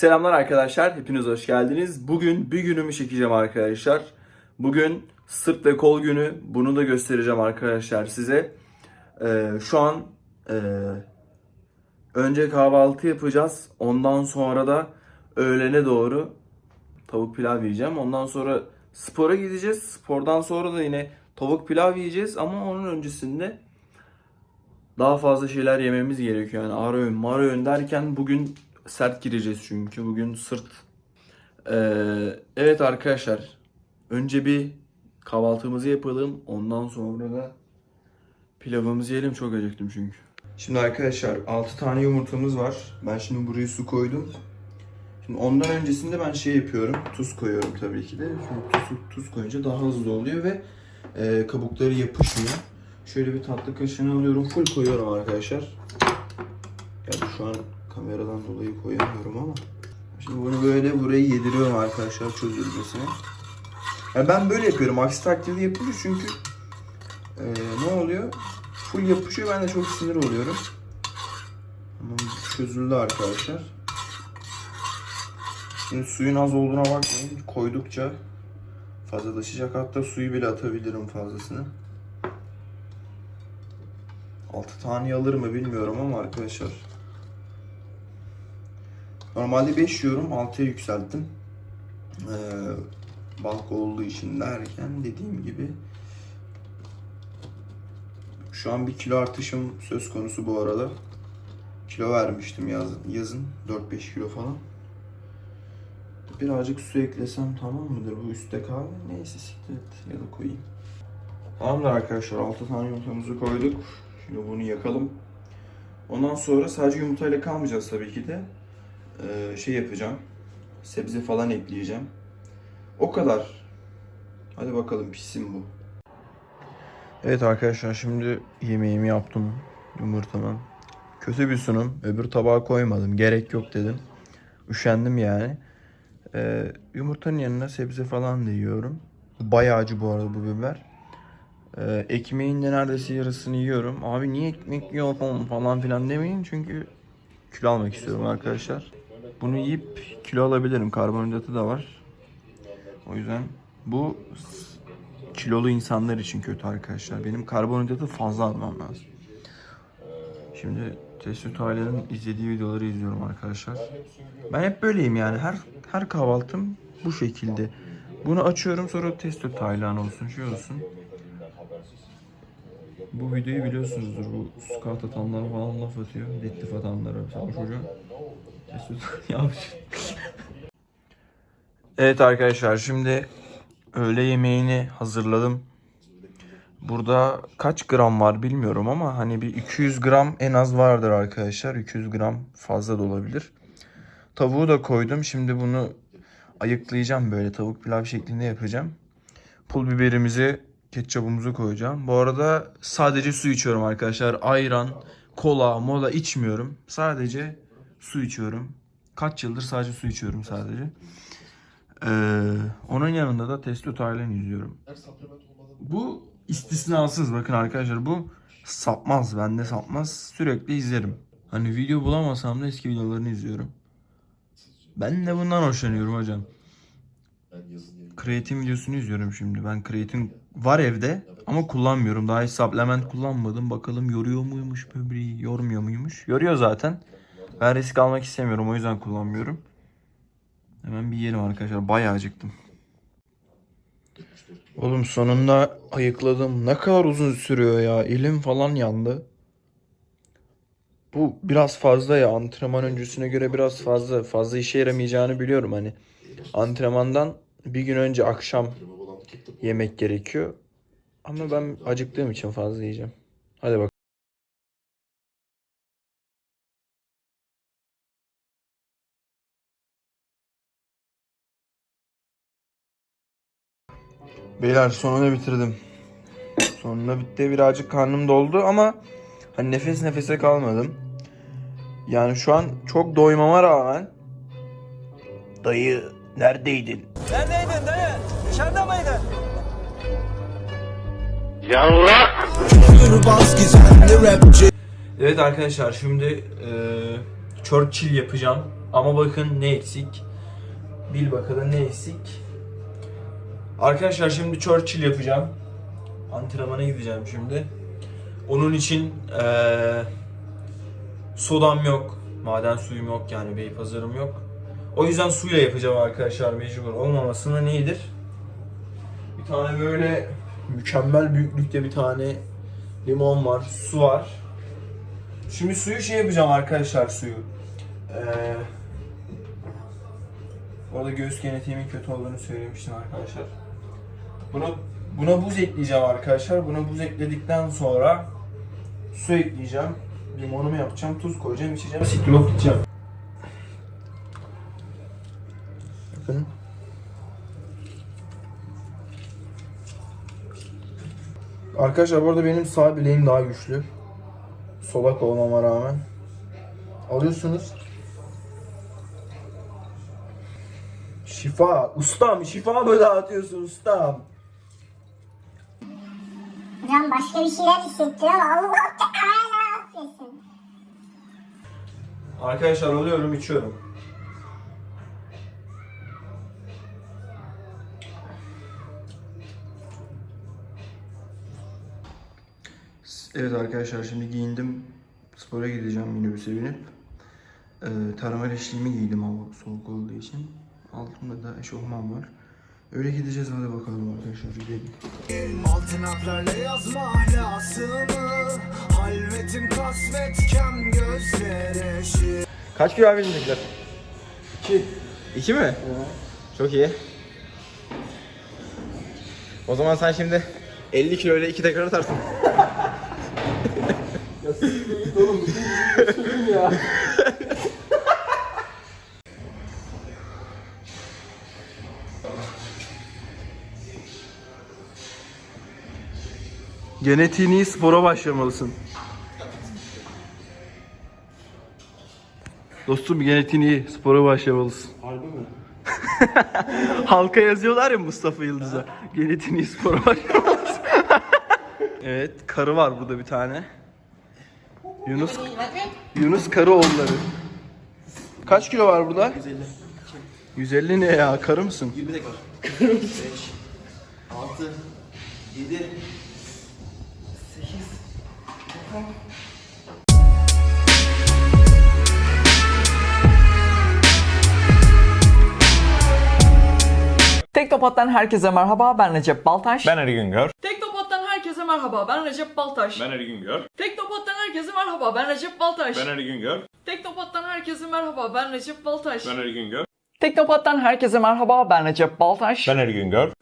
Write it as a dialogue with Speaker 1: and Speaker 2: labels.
Speaker 1: Selamlar arkadaşlar, hepiniz hoş geldiniz. Bugün bir günümü çekeceğim arkadaşlar. Bugün sırt ve kol günü, bunu da göstereceğim arkadaşlar size. Ee, şu an e, önce kahvaltı yapacağız. Ondan sonra da öğlene doğru tavuk pilav yiyeceğim. Ondan sonra spora gideceğiz. Spordan sonra da yine tavuk pilav yiyeceğiz. Ama onun öncesinde daha fazla şeyler yememiz gerekiyor. Yani ara öğün, mara öğün derken bugün sert gireceğiz çünkü. Bugün sırt. Ee, evet arkadaşlar. Önce bir kahvaltımızı yapalım. Ondan sonra da pilavımızı yiyelim. Çok acıktım çünkü. Şimdi arkadaşlar 6 tane yumurtamız var. Ben şimdi buraya su koydum. Şimdi ondan öncesinde ben şey yapıyorum. Tuz koyuyorum tabii ki de. Çünkü tuz, tuz koyunca daha hızlı oluyor ve e, kabukları yapışmıyor. Şöyle bir tatlı kaşığını alıyorum. Full koyuyorum arkadaşlar. Yani şu an kameradan dolayı koyamıyorum ama. Şimdi bunu böyle buraya yediriyorum arkadaşlar çözülmesine. Yani ben böyle yapıyorum. Aksi takdirde yapılıyor çünkü e, ne oluyor? Full yapışıyor. Ben de çok sinir oluyorum. Ama çözüldü arkadaşlar. Şimdi suyun az olduğuna bakmayın. Koydukça fazlalaşacak. Hatta suyu bile atabilirim fazlasını. 6 tane alır mı bilmiyorum ama arkadaşlar. Normalde 5 yiyorum. 6'ya yükselttim. Ee, balk olduğu için derken dediğim gibi şu an bir kilo artışım söz konusu bu arada. Kilo vermiştim yazın, yazın 4-5 kilo falan. Birazcık su eklesem tamam mıdır bu üstte kahve? Neyse siktir ya da koyayım. Tamamdır arkadaşlar 6 tane yumurtamızı koyduk. Şimdi bunu yakalım. Ondan sonra sadece yumurtayla kalmayacağız tabii ki de. Ee, şey yapacağım. Sebze falan ekleyeceğim. O kadar. Hadi bakalım pişsin bu. Evet arkadaşlar şimdi yemeğimi yaptım yumurtamı. Kötü bir sunum. Öbür tabağa koymadım. Gerek yok dedim. Üşendim yani. Ee, yumurtanın yanına sebze falan da yiyorum. Bayağı acı bu arada bu biber. Ee, ekmeğin de neredeyse yarısını yiyorum. Abi niye ekmek yiyor falan, falan filan demeyin çünkü kilo almak istiyorum arkadaşlar. Bunu yiyip kilo alabilirim. Karbonhidratı da var. O yüzden bu kilolu insanlar için kötü arkadaşlar. Benim karbonhidratı fazla almam lazım. Şimdi Tesut ailenin izlediği videoları izliyorum arkadaşlar. Ben hep böyleyim yani. Her her kahvaltım bu şekilde. Bunu açıyorum sonra Tesut Taylan olsun, şey olsun. Bu videoyu biliyorsunuzdur. Bu scout atanlara falan laf atıyor. Deadlift atanlara. Mesela o çocuğu Mesut evet arkadaşlar şimdi öğle yemeğini hazırladım. Burada kaç gram var bilmiyorum ama hani bir 200 gram en az vardır arkadaşlar. 200 gram fazla da olabilir. Tavuğu da koydum. Şimdi bunu ayıklayacağım böyle tavuk pilav şeklinde yapacağım. Pul biberimizi, ketçapımızı koyacağım. Bu arada sadece su içiyorum arkadaşlar. Ayran, kola, mola içmiyorum. Sadece su içiyorum. Kaç yıldır sadece su içiyorum sadece. Ee, onun yanında da Testo Taylan izliyorum. Bu istisnasız bakın arkadaşlar bu sapmaz bende sapmaz sürekli izlerim. Hani video bulamasam da eski videolarını izliyorum. Ben de bundan hoşlanıyorum hocam. Kreatin videosunu izliyorum şimdi. Ben kreatin var evde ama kullanmıyorum. Daha hiç supplement kullanmadım. Bakalım yoruyor muymuş böbreği, yormuyor muymuş? Yoruyor zaten. Ben risk almak istemiyorum o yüzden kullanmıyorum. Hemen bir yiyelim arkadaşlar. Bayağı acıktım. Oğlum sonunda ayıkladım. Ne kadar uzun sürüyor ya. Elim falan yandı. Bu biraz fazla ya. Antrenman öncesine göre biraz fazla. Fazla işe yaramayacağını biliyorum hani. Antrenmandan bir gün önce akşam yemek gerekiyor. Ama ben acıktığım için fazla yiyeceğim. Hadi bak. Beyler sonunda bitirdim. Sonunda bitti. Birazcık karnım doldu ama hani nefes nefese kalmadım. Yani şu an çok doymama rağmen Dayı neredeydin?
Speaker 2: Neredeydin dayı? Dışarıda mıydın?
Speaker 3: Rapçi
Speaker 1: Evet arkadaşlar şimdi e, Churchill yapacağım. Ama bakın ne eksik? Bil bakalım ne eksik? Arkadaşlar şimdi Churchill yapacağım. Antrenmana gideceğim şimdi. Onun için eee sodam yok. Maden suyum yok yani Beypazarım yok. O yüzden suyla yapacağım arkadaşlar mecbur. Olmamasına neyidir? Bir tane böyle mükemmel büyüklükte bir tane limon var, su var. Şimdi suyu şey yapacağım arkadaşlar suyu. Ee, orada göğüs genetiğimin kötü olduğunu söylemiştim arkadaşlar. Buna, buna buz ekleyeceğim arkadaşlar. Buna buz ekledikten sonra su ekleyeceğim. Limonumu yapacağım, tuz koyacağım, içeceğim. Siklop gideceğim. Bakın. Arkadaşlar bu arada benim sağ bileğim daha güçlü. Solak olmama rağmen. Alıyorsunuz. Şifa. Ustam şifa mı dağıtıyorsun ustam?
Speaker 3: Hocam başka bir şeyler hissettiriyor ama Allah Teala affetsin.
Speaker 1: Arkadaşlar alıyorum içiyorum. Evet arkadaşlar şimdi giyindim. Spora gideceğim minibüse binip. Ee, termal eşliğimi giydim hava soğuk olduğu için. Altımda da eşofman var. Öyle gideceğiz hadi bakalım arkadaşlar gidelim.
Speaker 4: Altın harflerle yazma ahlasını Halvetim kasvetken gözlere
Speaker 5: Kaç kilo abi elindekiler? 2. 2 mi? Çok iyi. O zaman sen şimdi 50 kilo ile 2 tekrar atarsın.
Speaker 1: Genetiğin iyi spora başlamalısın. Dostum genetiğin iyi spora başlamalısın. Harbi mi? Halka yazıyorlar ya Mustafa Yıldız'a. Genetiğin iyi spora başlamalısın. evet karı var burada bir tane. Yunus Yunus Karıoğulları. Kaç kilo var burada? 150. 150 ne ya? Karı mısın?
Speaker 5: 20 tekrar. 5 6 7
Speaker 6: Teknopat'tan herkese merhaba ben Recep Baltaş.
Speaker 7: Ben Ali Güngör.
Speaker 6: Teknopat'tan herkese merhaba ben Recep Baltaş.
Speaker 7: Ben Ali Güngör.
Speaker 6: Teknopat'tan herkese merhaba ben Recep Baltaş.
Speaker 7: Ben Ali Güngör.
Speaker 6: Teknopat'tan herkese merhaba ben Recep Baltaş.
Speaker 7: Ben Ali Güngör.
Speaker 6: Teknopat'tan herkese merhaba ben Recep Baltaş.
Speaker 7: Ben Ali Güngör.